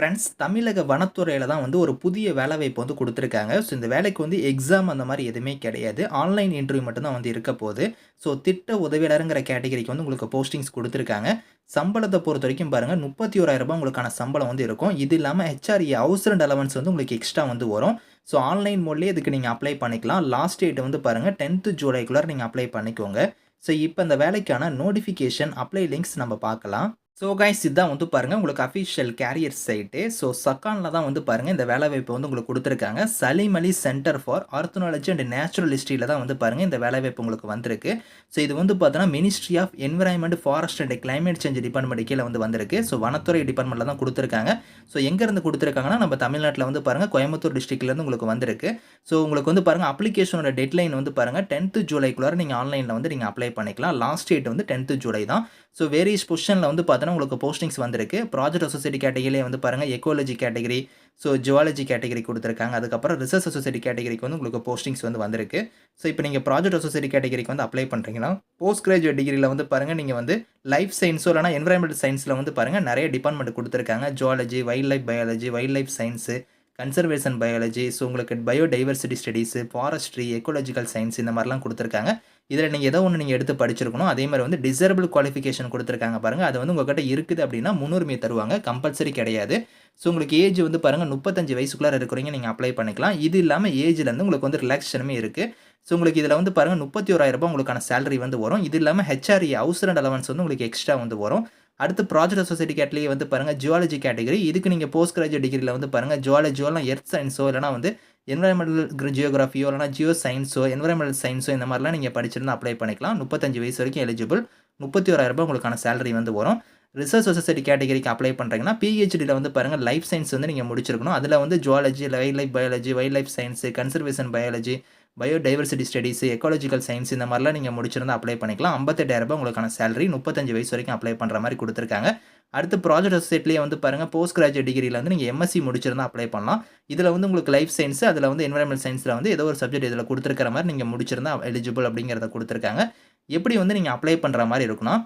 Friends தமிழக வனத்துறையில் தான் வந்து ஒரு புதிய வேலைவாய்ப்பு வந்து கொடுத்துருக்காங்க. ஸோ இந்த வேலைக்கு வந்து எக்ஸாம் அந்த மாதிரி எதுவுமே கிடையாது. ஆன்லைன் இன்டர்வியூ மட்டும்தான் வந்து இருக்க போகுது. ஸோ திட்ட உதவியாளருங்கிற கேட்டகரிக்கு வந்து உங்களுக்கு போஸ்டிங்ஸ் கொடுத்துருக்காங்க. சம்பளத்தை பொறுத்த வரைக்கும் பாருங்கள் முப்பத்தி ஓராயிரம் ரூபாய் உங்களுக்கான சம்பளம் வந்து இருக்கும். இது இல்லாமல் ஹெச்ஆர்இ ஹவுஸ் அண்ட் அலவன்ஸ் வந்து உங்களுக்கு எக்ஸ்ட்ரா வந்து வரும். ஸோ ஆன்லைன் மூலியே இதுக்கு நீங்கள் அப்ளை பண்ணிக்கலாம். லாஸ்ட் டேட் வந்து பாருங்கள் டென்த்து ஜூலைக்குள்ளே நீங்கள் அப்ளை பண்ணிக்கோங்க. ஸோ இப்போ இந்த வேலைக்கான நோட்டிஃபிகேஷன் அப்ளை லிங்க்ஸ் நம்ம பார்க்கலாம். ஸோ கைஸ் இதுதான் வந்து பாருங்கள் உங்களுக்கு அஃபிஷியல் கேரியர் சைட்டு ஸோ சக்கானில் தான் வந்து பாருங்கள் இந்த வேலைவாய்ப்பு வந்து உங்களுக்கு கொடுத்துருக்காங்க. Salim Ali centre for ornithology and natural ஹிஸ்ட்ரியில் தான் வந்து பாருங்கள் இந்த வேலைவாய்ப்பு உங்களுக்கு வந்திருக்கு. ஸோ இது வந்து பார்த்தோன்னா ministry of environment forest and climate change department கீழே வந்து வந்திருக்கு. ஸோ வனத்துறை டிபார்ட்மெண்ட்டில் தான் கொடுத்துருக்காங்க. ஸோ எங்கேருந்து கொடுத்துருக்காங்கன்னா நம்ம தமிழ்நாட்டில் வந்து பாருங்கள் கோயம்புத்தூர் டிஸ்ட்ரிக்ட்லேருந்து உங்களுக்கு வந்திருக்கு. ஸோ உங்களுக்கு வந்து பாருங்கள் அப்ளிகேஷனோட டெட்லைன் வந்து பாருங்கள் டென்த்து ஜூலைக்குள்ளார நீங்கள் ஆன்லைனில் வந்து நீங்கள் அப்ளை பண்ணிக்கலாம். லாஸ்ட் டேட் வந்து டென்த்து ஜூலை தான். ஸோ வேரியஸ் பொசிஷனில் வந்து பார்த்தோன்னா உங்களுக்கு போஸ்டிங்ஸ் வந்திருக்கு. ப்ராஜெக்ட் அசோசியேட்டி கேட்டகிரிலே வந்து பாருங்கள் ecology category so zoology category கொடுத்துருக்காங்க. அதுக்கப்புறம் ரிசர்ச் அசோசியேட்டி கேட்டகரிக்கு வந்து உங்களுக்கு போஸ்டிங்ஸ் வந்து வந்திருக்கு. ஸோ இப்போ நீங்கள் ப்ராஜெக்ட் அசோசியேட்டி கேட்டகரிக்கு வந்து அப்ளை பண்ணுறீங்கன்னா போஸ்ட் கிராஜுவேட் டிகிரியில் வந்து பாருங்கள் நீங்கள் வந்து லைஃப் சயின்ஸோ இல்லைனா என்வரான்மெண்டல் சயின்ஸில் வந்து பாருங்கள் நிறைய டிபார்ட்மெண்ட் கொடுத்துருக்காங்க. Zoology wildlife biology wildlife science conservation biology so உங்களுக்கு biodiversity studies forestry ecological science இந்த மாதிரிலாம் கொடுத்துருக்காங்க. இதில் நீங்கள் ஏதோ ஒன்று நீங்கள் எடுத்து படிச்சிருக்கணும். அதே மாதிரி வந்து டிசரபிள் குவாலிஃபிகேஷன் கொடுத்துருக்காங்க பாருங்கள் அது வந்து உங்கள்கிட்ட இருக்குது அப்படின்னா முன்னுரிமை தருவாங்க. கம்பல்சரி கிடையாது. ஸோ உங்களுக்கு ஏஜ் வந்து பாருங்கள் முப்பத்தஞ்சு வயசுக்குள்ளே இருக்கிறீங்க நீங்கள் அப்ளை பண்ணிக்கலாம். இது இல்லாமல் ஏஜ்லேருந்து உங்களுக்கு வந்து ரிலாக்ஸேஷனுமே இருக்குது ஸோ உங்களுக்கு இதில் வந்து பாருங்கள் முப்பத்தி ஓராயிரரூபா உங்களுக்கான சேலரி வந்து வரும். இது இல்லாமல் ஹெச்ஆர்இ ஹவுஸ் அண்ட் அலவன்ஸ் வந்து உங்களுக்கு எக்ஸ்ட்ரா வந்து வரும். அடுத்து ப்ராஜெக்ட் சொசைட்டி கேட்லேயே வந்து பாருங்கள் ஜுவாலஜி கேட்டகரி இதுக்கு நீங்கள் போஸ்ட் கிராஜுவேட் டிகிரியில் வந்து பாருங்கள் ஜுவாலஜியோலாம் எர்த் சயின்ஸோ இல்லைனா வந்து என்வரன்மெண்டல் ஜியோகிராஃபியோ இல்லைனா ஜியோ சயின்ஸோ என்வரன்மெண்டல் சயின்ஸோ இந்த மாதிரிலாம் நீங்கள் படிச்சிருந்தா அப்ளை பண்ணிக்கலாம். முப்பத்தஞ்சு வயசு வரைக்கும் எலிஜிபிள் முப்பத்தி ஓராயிரரூபா ரூபாய் உங்களுக்கான சேலரி வந்து வரும். ரிசர்ச் சொசைட்டி கேட்டகரிக்கு அப்ளை பண்ணுறீங்கன்னா பிஹெச்டியில் வந்து பாருங்கள் லைஃப் சயின்ஸ் வந்து நீங்கள் முடிச்சிருக்கணும். அதில் வந்து zoology wildlife biology wildlife science conservation biology biodiversity studies ecological science இந்த மாதிரிலாம் நீங்கள் முடிச்சிருந்தால் அப்ளை பண்ணிக்கலாம். ஐம்பத்தெட்டாயிரரூபா உங்களுக்கான சேலரி முப்பத்தஞ்சு வயசு வரைக்கும் அப்ளை பண்ணுற மாதிரி கொடுத்துருக்காங்க. அடுத்து ப்ராஜெக்ட் அசோசியேட்லேயே வந்து பாருங்கள் போஸ்ட் கிராஜுவேட் டிகிரியில் வந்து நீங்கள் எம்எஸ்சி முடிச்சிருந்தா அப்ளை பண்ணலாம். இதில் வந்து உங்களுக்கு லைஃப் சயின்ஸ் அதில் வந்து என்வரன்மெண்ட் சயின்ஸில் வந்து ஏதோ ஒரு சப்ஜெக்ட் இதில் கொடுத்துருக்கிற மாதிரி நீங்கள் முடிச்சிருந்தா எலிஜிபிள் அப்படிங்கிறத கொடுத்துருக்காங்க. எப்படி வந்து நீங்கள் அப்ளை பண்ணுற மாதிரி இருக்கணும்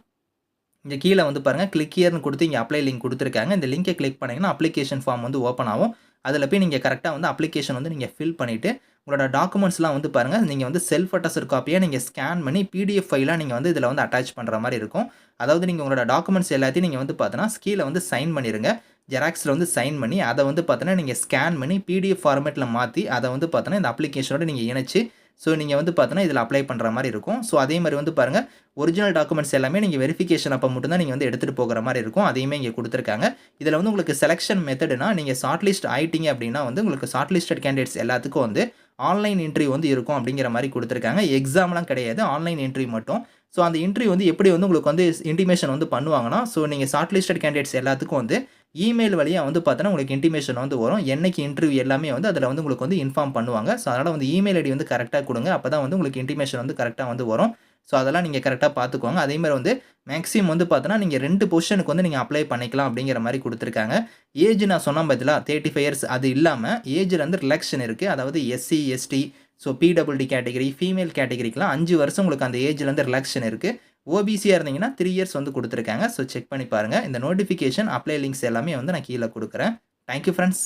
இங்கே கீழே வந்து பாருங்கள் கிளிக் இயர்னு கொடுத்து இங்கே அப்ளை லிங்க் கொடுத்துருக்காங்க. இந்த லிங்கை கிளிக் பண்ணிங்கன்னா அப்ளிகேஷன் ஃபார்ம் வந்து ஓப்பன் ஆகும். அதில் போய் நீங்கள் கரெக்டாக வந்து அப்ளிகேஷன் வந்து நீங்கள் ஃபில் பண்ணிவிட்டு உங்களோட டாக்குமெண்ட்ஸ்லாம் வந்து பாருங்கள் நீங்கள் வந்து செல்ஃப் அட்டஸ்ட் காப்பியாக நீங்கள் ஸ்கேன் பண்ணி பிடிஎஃப் ஃபைலாக நீங்கள் வந்து இதில் வந்து அட்டாச் பண்ணுற மாதிரி இருக்கும். அதாவது நீங்கள் உங்களோட டாக்குமெண்ட்ஸ் எல்லாத்தையும் நீங்கள் வந்து பார்த்தீங்கன்னா கீழே வந்து சைன் பண்ணிடுங்க ஜெராக்ஸில் வந்து சைன் பண்ணி அதை வந்து பார்த்தீங்கன்னா நீங்கள் ஸ்கேன் பண்ணி பிடிஎஃப் ஃபார்மேட்டில் மாற்றி அதை வந்து பார்த்தோன்னா இந்த அப்ளிகேஷனோட நீங்கள் இணைச்சி ஸோ நீங்கள் வந்து பார்த்தீங்கன்னா இதில் அப்ளை பண்ணுற மாதிரி இருக்கும். ஸோ அதே மாதிரி வந்து பாருங்கள் ஒரிஜினல் டாக்குமெண்ட்ஸ் எல்லாமே நீங்கள் வெரிஃபிகேஷன் அப்போ மட்டும் தான் நீங்கள் வந்து எடுத்துகிட்டு போகிற மாதிரி இருக்கும். அதையுமே இங்கே கொடுத்துருக்காங்க. இதில் வந்து உங்களுக்கு செலெக்ஷன் மெத்தடுனா நீங்கள் ஷார்ட் லிஸ்ட் ஆயிட்டீங்க அப்படின்னா வந்து உங்களுக்கு ஷார்ட் லிஸ்டட் கேண்டிடேட்ஸ் எல்லாத்துக்கும் வந்து ஆன்லைன் இன்ட்ரி வந்து இருக்கும் அப்படிங்கிற மாதிரி கொடுத்துருக்காங்க. எக்ஸாம்லாம் கிடையாது ஆன்லைன் இன்ட்ரி மட்டும். ஸோ அந்த இன்ட்ரிவ் வந்து எப்படி வந்து உங்களுக்கு வந்து இன்டிமேஷன் வந்து பண்ணுவாங்கன்னா ஸோ நீங்கள் ஷார்ட் லிஸ்டட் கேண்டிடேட்ஸ் எல்லாத்துக்கும் வந்து இமெயில் வழியாக வந்து பார்த்தோன்னா உங்களுக்கு இன்டிமேஷன் வந்து வரும். என்னைக்கு இன்டர்வியூ எல்லாமே வந்து அதில் வந்து உங்களுக்கு வந்து இன்ஃபார்ம் பண்ணுவாங்க. ஸோ அதனால் வந்து இமெயில் ஐடி வந்து கரெக்டாக கொடுங்க. அப்போ தான் வந்து உங்களுக்கு இன்டிமேஷன் வந்து கரெக்டாக வந்து வரும். ஸோ அதெல்லாம் நீங்கள் கரெக்டாக பார்த்துக்கோங்க. அதேமாதிரி வந்து மேக்ஸிமம் வந்து பார்த்தோன்னா நீங்கள் ரெண்டு பொசிஷனுக்கு வந்து நீங்கள் அப்ளை பண்ணிக்கலாம் அப்படிங்கிற மாதிரி கொடுத்துருக்காங்க. ஏஜ் நான் சொன்ன பதிலாக தேர்ட்டி ஃபைவ் இயர்ஸ் அது இல்லாமல் ஏஜில் வந்து ரிலாக்ஷன் இருக்குது அதாவது SC ST so PWD category female கேட்டகரிக்கெலாம் அஞ்சு வருஷம் உங்களுக்கு அந்த ஏஜ்லேருந்து ரிலாக்ஷன் இருக்குது ஓபிசியாக இருந்தீங்கன்னா த்ரீ இயர்ஸ் வந்து கொடுத்துருக்காங்க. ஸோ செக் பண்ணி பாருங்கள் இந்த நோட்டிஃபிகேஷன் அப்ளை லிங்க்ஸ் எல்லாமே வந்து நான் கீழே கொடுக்குறேன். Thank you friends